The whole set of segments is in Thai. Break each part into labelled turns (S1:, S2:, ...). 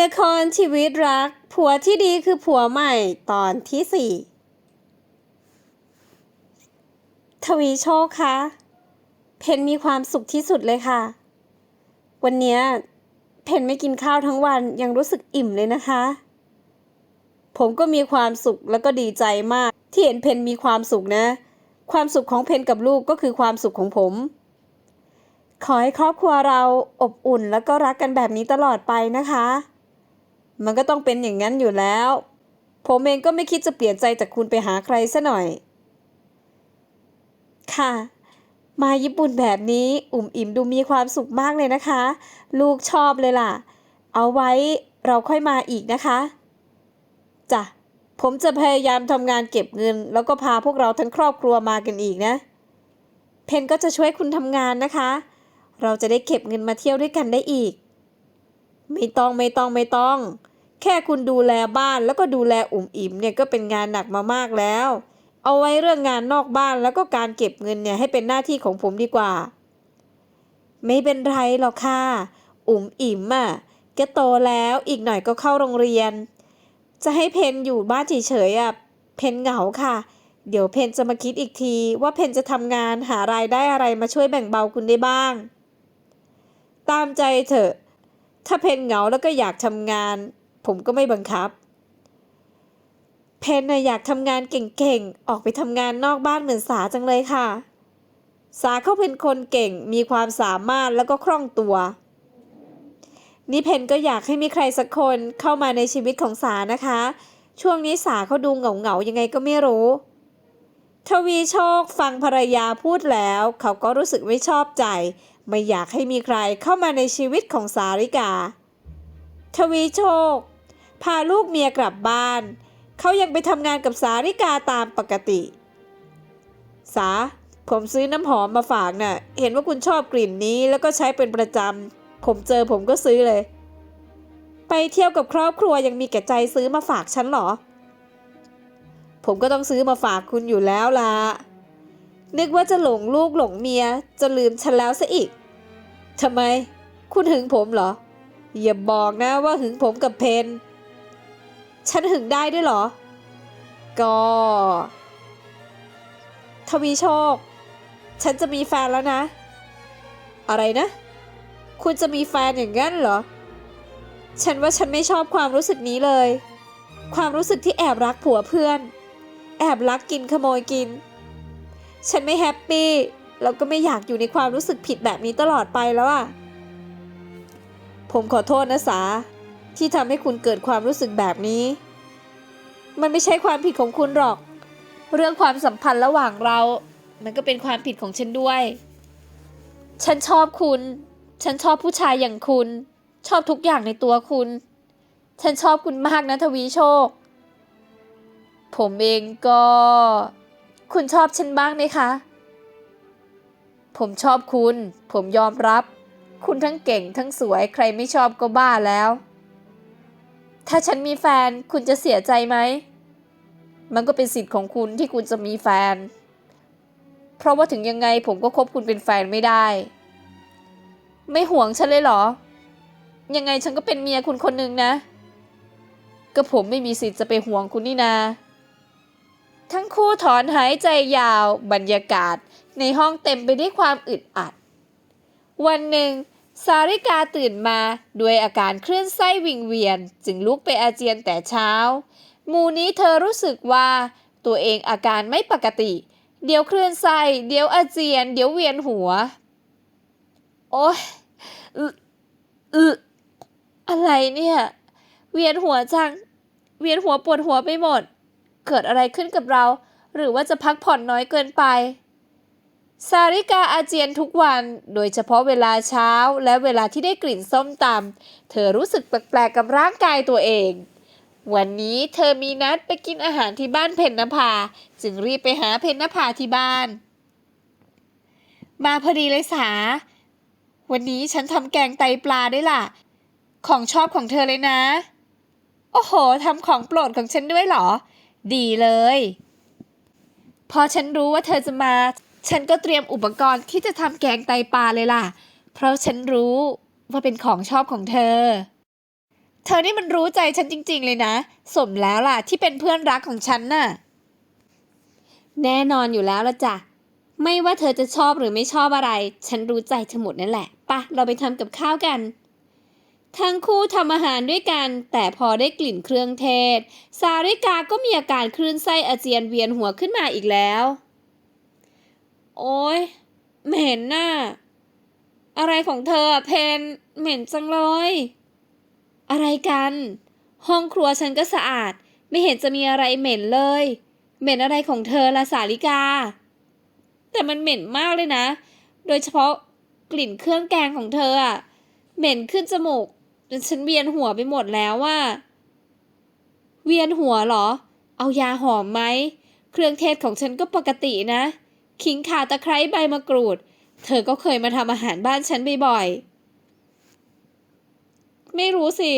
S1: ละครชีวิตรัก ผัวที่ดีคือผัวใหม่ตอนที่สี่ทวีโชคคะเพนมีความสุขที่สุดเลยค่ะ วันนี้เพนไม่กินข้าวทั้งวันยังรู้สึกอิ่มเลยนะคะ ผมก็มีความสุขแล้วก็ดีใจมาก ที่เห็นเพนมีความสุขนะ ความสุขของเพนกับลูกก็คือความสุขของผม ขอให้ครอบครัวเราอบอุ่นแล้วก็รักกันแบบนี้ตลอดไปนะคะ มันก็ต้องเป็นอย่างนั้นอยู่แล้ว ผมเองก็ไม่คิดจะเปลี่ยนใจจากคุณไปหาใครซะหน่อย ค่ะ มาญี่ปุ่นแบบนี้อุ่มอิ่มดูมีความสุขมากเลยนะคะ ลูกชอบเลยล่ะ เอาไว้เราค่อยมาอีกนะคะจ้ะผมจะพยายามทำงานเก็บเงิน แล้วก็พาพวกเราทั้งครอบครัวมากันอีกนะ เพนก็จะช่วยคุณทำงานนะคะ เราจะได้เก็บเงินมาเที่ยวด้วยกันได้อีก ไม่ต้องไม่ต้องไม่ต้อง แค่คุณดูแลบ้านแล้วก็ดูแลอุ่มอิ่มเนี่ยก็เป็นงานหนักมามากแล้ว เอาไว้เรื่องงานนอกบ้านแล้วก็การเก็บเงินเนี่ยให้เป็นหน้าที่ของผมดีกว่า ไม่เป็นไรหรอกค่ะ อุ่มอิ่มอะแกโตแล้วอีกหน่อยก็เข้าโรงเรียน จะให้เพนอยู่บ้านเฉยๆอะเพนเหงาค่ะ เดี๋ยวเพนจะมาคิดอีกทีว่าเพนจะทำงานหารายได้อะไรมาช่วยแบ่งเบาคุณได้บ้าง ตามใจเถอะ ถ้าเพนเหงาแล้วก็อยากทำงาน ผมก็ไม่บังคับ เพนน่ะอยากทำงานเก่งๆ ออกไปทำงานนอกบ้านเหมือนสาจังเลยค่ะ สาเขาเป็นคนเก่งมีความสามารถแล้วก็คล่องตัวนี่เพนก็อยากให้มีใครสักคนเข้ามาในชีวิตของสานะคะ ช่วงนี้สาเขาดูเหงาๆยังไงก็ไม่รู้ ทวีโชคฟังภรรยาพูดแล้ว เขาก็รู้สึกไม่ชอบใจ ไม่อยากให้มีใครเข้ามาในชีวิตของสาริกา ทวีโชค พาลูกเมียกลับบ้าน เขายังไปทำงานกับสาริกาตามปกติ สา ผมซื้อน้ำหอมมาฝากน่ะ เห็นว่าคุณชอบกลิ่นนี้แล้วก็ใช้เป็นประจำ ผมเจอผมก็ซื้อเลย ไปเที่ยวกับครอบครัวยังมีแก่ใจซื้อมาฝากฉันเหรอ ผมก็ต้องซื้อมาฝากคุณอยู่แล้วล่ะ นึกว่าจะหลงลูกหลงเมียจะลืมฉันแล้วซะอีกทำไม คุณหึงผมเหรอ อย่าบอกนะว่าหึงผมกับเพนฉันหึงได้ด้วยเหรอ ก็ ทวีโชค ฉันจะมีแฟนแล้วนะ อะไรนะ คุณจะมีแฟนอย่างนั้นเหรอ ฉันว่าฉันไม่ชอบความรู้สึกนี้เลย ความรู้สึกที่แอบรักผัวเพื่อน แอบรักกินขโมยกิน ฉันไม่แฮปปี้แล้วก็ไม่อยากอยู่ในความรู้สึกผิดแบบนี้ตลอดไปแล้วอะผมขอโทษนะสาที่ทำให้คุณเกิดความรู้สึกแบบนี้ มันไม่ใช่ความผิดของคุณหรอก เรื่องความสัมพันธ์ระหว่างเรา มันก็เป็นความผิดของฉันด้วย ฉันชอบคุณ ฉันชอบผู้ชายอย่างคุณ ชอบทุกอย่างในตัวคุณ ฉันชอบคุณมากนะทวีโชค ผมเองก็ คุณชอบฉันบ้างไหมคะ ผมชอบคุณ ผมยอมรับ คุณทั้งเก่งทั้งสวยใครไม่ชอบก็บ้าแล้ว ถ้าฉันมีแฟนคุณจะเสียใจไหม มันก็เป็นสิทธิ์ของคุณที่คุณจะมีแฟน เพราะว่าถึงยังไงผมก็คบคุณเป็นแฟนไม่ได้ ไม่ห่วงฉันเลยเหรอ ยังไงฉันก็เป็นเมียคุณคนหนึ่งนะ ก็ผมไม่มีสิทธิ์จะไปห่วงคุณนี่นา ทั้งคู่ถอนหายใจยาวบรรยากาศในห้องเต็มไปด้วยความอึดอัด วันหนึ่ง สาริกาตื่นมาด้วยอาการคลื่นไส้วิงเวียน จึงลุกไปอาเจียนแต่เช้า มูนี้เธอรู้สึกว่าตัวเองอาการไม่ปกติ เดี๋ยวคลื่นไส้เดี๋ยวอาเจียน เดี๋ยวเวียนหัว โอ๊ยอึอึอะไรเนี่ย เวียนหัวจัง เวียนหัวปวดหัวไปหมด เกิดอะไรขึ้นกับเรา หรือว่าจะพักผ่อนน้อยเกินไป สาริกาอาเจียนทุกวัน โดยเฉพาะเวลาเช้าและเวลาที่ได้กลิ่นส้มตำเธอรู้สึกแปลกๆกับร่างกายตัวเอง วันนี้เธอมีนัดไปกินอาหารที่บ้านเพนนภา จึงรีบไปหาเพนนภาที่บ้าน มาพอดีเลยสา วันนี้ฉันทำแกงไตปลาได้ล่ะ ของชอบของเธอเลยนะโอ้โห ทำของโปรดของฉันด้วยเหรอ ดีเลย พอฉันรู้ว่าเธอจะมา ฉันก็เตรียมอุปกรณ์ที่จะทำแกงไตปลาเลยล่ะ เพราะฉันรู้ว่าเป็นของชอบของเธอ เธอนี่มันรู้ใจฉันจริง ๆ เลยนะ สมแล้วล่ะที่เป็นเพื่อนรักของฉันน่ะ แน่นอนอยู่แล้วละจ้ะ ไม่ว่าเธอจะชอบหรือไม่ชอบอะไร ฉันรู้ใจเธอหมดนั่นแหละปะเราไปทำกับข้าวกัน ทั้งคู่ทำอาหารด้วยกัน แต่พอได้กลิ่นเครื่องเทศ สาริกาก็มีอาการคลื่นไส้อาเจียนเวียนหัวขึ้นมาอีกแล้ว โอ้ยเหม็นน่ะอะไรของเธอเพนเหม็นจังเลย อะไรกัน ห้องครัวฉันก็สะอาด ไม่เห็นจะมีอะไรเหม็นเลย เหม็นอะไรของเธอละสาริกา แต่มันเหม็นมากเลยนะ โดยเฉพาะกลิ่นเครื่องแกงของเธออะเหม็นขึ้นจมูก จนฉันเวียนหัวไปหมดแล้วว่า เวียนหัวเหรอ เอายาหอมไหม เครื่องเทศของฉันก็ปกตินะ ขิงข่าตะไคร้ใบมะกรูด เธอก็เคยมาทำอาหารบ้านฉันบ่อยๆ ไม่รู้สิ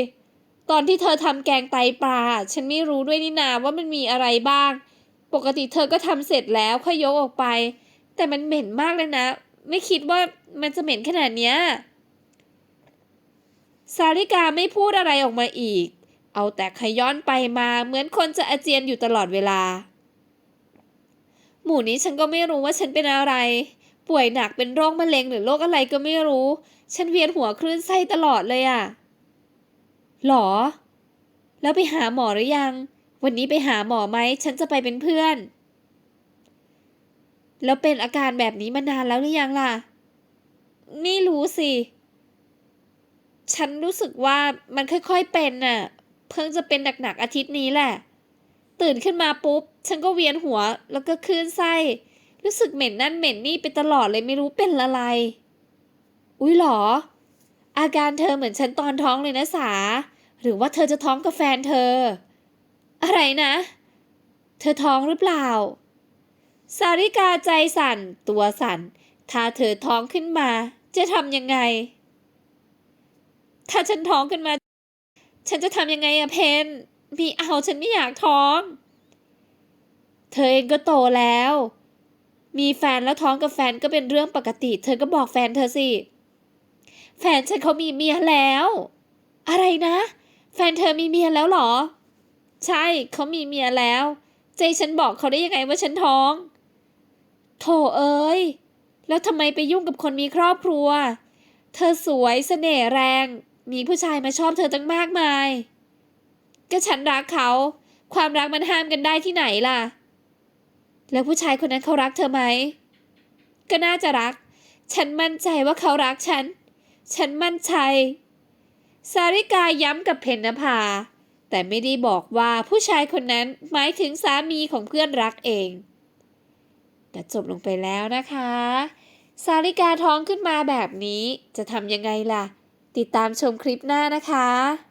S1: ตอนที่เธอทำแกงไตปลา ฉันไม่รู้ด้วยนี่นาว่ามันมีอะไรบ้าง ปกติเธอก็ทำเสร็จแล้วค่อยยกออกไป แต่มันเหม็นมากเลยนะ ไม่คิดว่ามันจะเหม็นขนาดเนี้ย สาริกาไม่พูดอะไรออกมาอีก เอาแต่ขย้อนไปมาเหมือนคนจะอาเจียนอยู่ตลอดเวลา หมู่นี้ฉันก็ไม่รู้ว่าฉันเป็นอะไร ป่วยหนักเป็นโรคมะเร็งหรือโรคอะไรก็ไม่รู้ ฉันเวียนหัวคลื่นไส้ตลอดเลยอะหรอ แล้วไปหาหมอหรือยัง วันนี้ไปหาหมอไหม ฉันจะไปเป็นเพื่อน แล้วเป็นอาการแบบนี้มานานแล้วหรือยังล่ะ ไม่รู้สิ ฉันรู้สึกว่ามันค่อยๆเป็นน่ะ เพิ่งจะเป็นหนักๆอาทิตย์นี้แหละ ตื่นขึ้นมาปุ๊บ ฉันก็เวียนหัวแล้วก็คลื่นไส้ รู้สึกเหม็นนั่นเหม็นนี่ไปตลอดเลยไม่รู้เป็นอะไร อุ้ยหรอ อาการเธอเหมือนฉันตอนท้องเลยนะสา หรือว่าเธอจะท้องกับแฟนเธอ อะไรนะ เธอท้องหรือเปล่า สาริกาใจสั่น ตัวสั่น ถ้าเธอท้องขึ้นมา จะทำยังไง ถ้าฉันท้องขึ้นมา ฉันจะทำยังไงอะเพนมีเอาฉันไม่อยากท้อง เธอเองก็โตแล้ว มีแฟนแล้วท้องกับแฟนก็เป็นเรื่องปกติ เธอก็บอกแฟนเธอสิ แฟนฉันเขามีเมียแล้ว อะไรนะ แฟนเธอมีเมียแล้วเหรอ ใช่เขามีเมียแล้ว ใจฉันบอกเขาได้ยังไงว่าฉันท้อง โถเอ้ยแล้วทำไมไปยุ่งกับคนมีครอบครัว เธอสวยเสน่ห์แรง มีผู้ชายมาชอบเธอตั้งมากมาย ก็ฉันรักเขา ความรักมันห้ามกันได้ที่ไหนล่ะ แล้วผู้ชายคนนั้นเขารักเธอไหม ก็น่าจะรัก ฉันมั่นใจว่าเขารักฉัน ฉันมั่นใจ สาริกาย้ำกับเพนนภา แต่ไม่ได้บอกว่าผู้ชายคนนั้นหมายถึงสามีของเพื่อนรักเองแต่จบลงไปแล้วนะคะ สาริกาท้องขึ้นมาแบบนี้จะทำยังไงล่ะ ติดตามชมคลิปหน้านะคะ